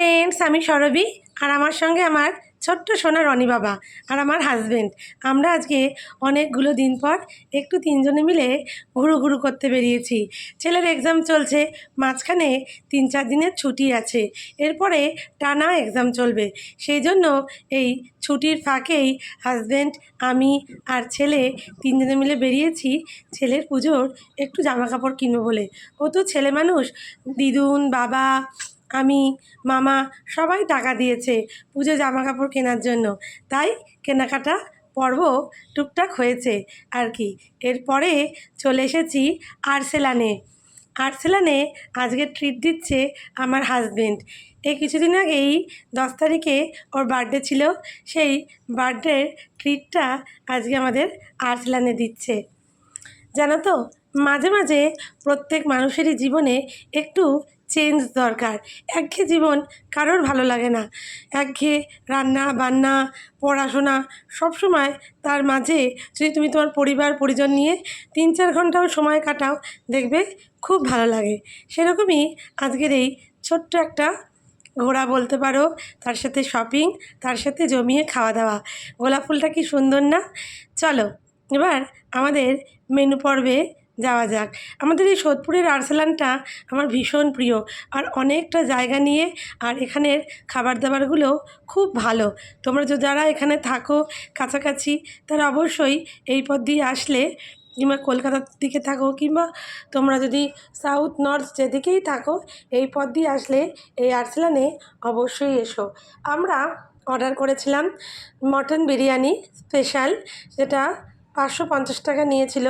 Friends আমি সরবি আর আমার সঙ্গে আমার ছোট্ট সোনা রনি বাবা আর আমার হাজবেন্ড আমরা আজকে অনেকগুলো দিন পর একটু তিনজনে মিলে ঘুরু ঘুরু করতে বেরিয়েছি। ছেলের এক্সাম চলছে, মাঝখানে তিন চার দিনের ছুটি আছে। এরপরে টানা এক্সাম চলবে। সেই জন্য এই ছুটির ফাঁকেই হাজবেন্ড আমি আর ছেলে তিনজনে মিলে বেরিয়েছি ছেলের পুজোর একটু জামা কাপড় কিনবো বলে। ও তো ছেলে মানুষ, দিদুন, বাবা আমি, মামা সবাই টাকা দিয়েছে পুজো জামা কাপড় কেনার জন্য। তাই কেনাকাটা পর্ব টুকটাক হয়েছে আর কি। এরপরে চলে এসেছি আর্সেলানে। আর্সেলানে আজকে ট্রিট দিচ্ছে আমার হাজবেন্ড এই কিছুদিন আগেই দশ তারিখে ওর বার্থডে ছিল, সেই বার্থডের ট্রিটটা আজকে আমাদের আর্সেলানে দিচ্ছে। জানো তো, মাঝে মাঝে প্রত্যেক মানুষেরই জীবনে একটু চেঞ্জ দরকার। একঘেয়ে জীবন কারোর ভালো লাগে না। একঘেয়ে রান্না, বান্না, পড়াশোনা সবসময় তার মাঝে যদি তুমি তোমার পরিবার, পরিজন নিয়ে তিন চার ঘন্টাও সময় কাটাও, দেখবে খুব ভালো লাগে। সেরকমই আজকের এই ছোট্ট একটা ঘোরা বলতে পারো, তার সাথে শপিং তার সাথে জমিয়ে খাওয়া দাওয়া গোলাপ ফুলটা কি সুন্দর না? চলো, এবার আমাদের মেনু পর্বে যাওয়া যাক। আমাদের এই সোদপুরের আর্সেলানটা আমার ভীষণ প্রিয় আর অনেকটা জায়গা নিয়ে আর এখানের খাবার দাবারগুলো খুব ভালো। তোমরা যারা এখানে থাকো কাছাকাছি তারা অবশ্যই এই পথ দিয়ে আসলে কিংবা কলকাতার দিকে থাকো কিংবা তোমরা যদি সাউথ নর্থ যেদিকেই থাকো এই পথ দিয়ে আসলে এই আর্সেলানে অবশ্যই এসো। আমরা অর্ডার করেছিলাম মটন বিরিয়ানি স্পেশাল যেটা পাঁচশো পঞ্চাশ টাকা নিয়েছিল।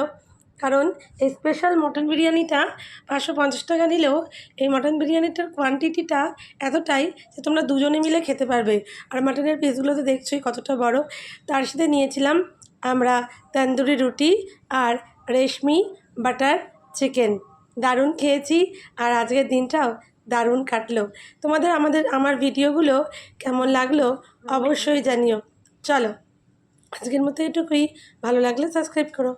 কারণ এই স্পেশাল মটন বিরিয়ানিটা পাঁচশো পঞ্চাশ টাকা নিলেও এই মটন বিরিয়ানিটার কোয়ান্টিটিটা এতটাই যে তোমরা দুজনে মিলে খেতে পারবে। আর মাটনের পিসগুলো তো দেখছোই কতটা বড়। তার সাথে নিয়েছিলাম আমরা তন্দুরি রুটি আর রেশমি বাটার চিকেন। দারুণ খেয়েছি আর আজকের দিনটাও দারুণ কাটলো। তোমাদের আমাদের, আমার ভিডিওগুলো কেমন লাগল অবশ্যই জানিও। চলো, আজকের মতো এটুকুই। ভালো লাগলে সাবস্ক্রাইব করো।